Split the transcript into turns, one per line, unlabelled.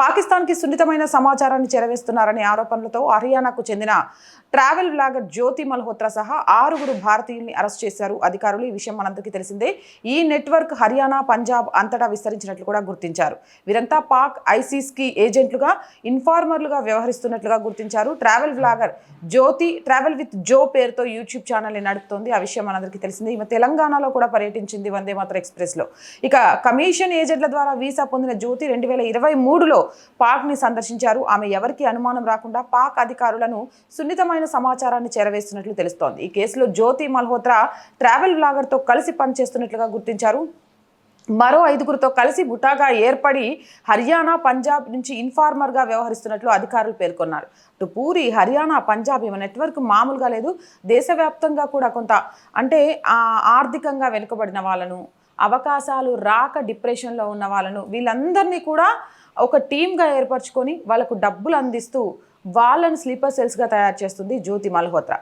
పాకిస్తాన్కి సున్నితమైన సమాచారాన్ని చేరవేస్తున్నారనే ఆరోపణలతో హర్యానాకు చెందిన ట్రావెల్ బ్లాగర్ జ్యోతి మల్హోత్రా సహా ఆరుగురు భారతీయుల్ని అరెస్ట్ చేశారు. అధికారులు ఈ విషయం మనందరికీ తెలిసిందే. ఈ నెట్వర్క్ హర్యానా పంజాబ్ అంతటా విస్తరించినట్లు కూడా గుర్తించారు. వీరంతా పాక్ ఐసీస్కి ఏజెంట్లుగా ఇన్ఫార్మర్లుగా వ్యవహరిస్తున్నట్లుగా గుర్తించారు. Travel blogger Jyoti travel with Jo పేరుతో యూట్యూబ్ ఛానల్ని నడుపుతోంది. ఆ విషయం మనందరికీ తెలిసిందే. ఈమె తెలంగాణలో కూడా పర్యటించింది వందే మాత్ర ఎక్స్ప్రెస్లో. ఇక కమిషన్ ఏజెంట్ల ద్వారా వీసా పొందిన జ్యోతి రెండు వేల ఇరవై మూడులో పాక్ని సందర్శించారు. ఆమె ఎవరికి అనుమానం రాకుండా పాక్ అధికారులను సున్నితమైన సమాచారాన్ని చేరవేస్తున్నట్లు తెలుస్తోంది. ఈ కేసులో జ్యోతి మల్హోత్రా ట్రావెల్ బ్లాగర్తో కలిసి పనిచేస్తున్నట్లుగా గుర్తించారు. మరో ఐదుగురితో కలిసి ముఠాగా ఏర్పడి హర్యానా పంజాబ్ నుంచి ఇన్ఫార్మర్గా వ్యవహరిస్తున్నట్లు అధికారులు పేర్కొన్నారు. అటు పూరి హర్యానా పంజాబ్ ఈమె నెట్వర్క్ మామూలుగా లేదు. దేశవ్యాప్తంగా కూడా కొంత అంటే ఆర్థికంగా వెనుకబడిన వాళ్ళను అవకాశాలు రాక డిప్రెషన్లో ఉన్న వాళ్ళను వీళ్ళందరినీ కూడా ఒక టీమ్గా ఏర్పరచుకొని వాళ్ళకు డబ్బులు అందిస్తూ వాళ్ళని స్లీపర్ సెల్స్గా తయారు చేస్తుంది జ్యోతి మల్హోత్రా.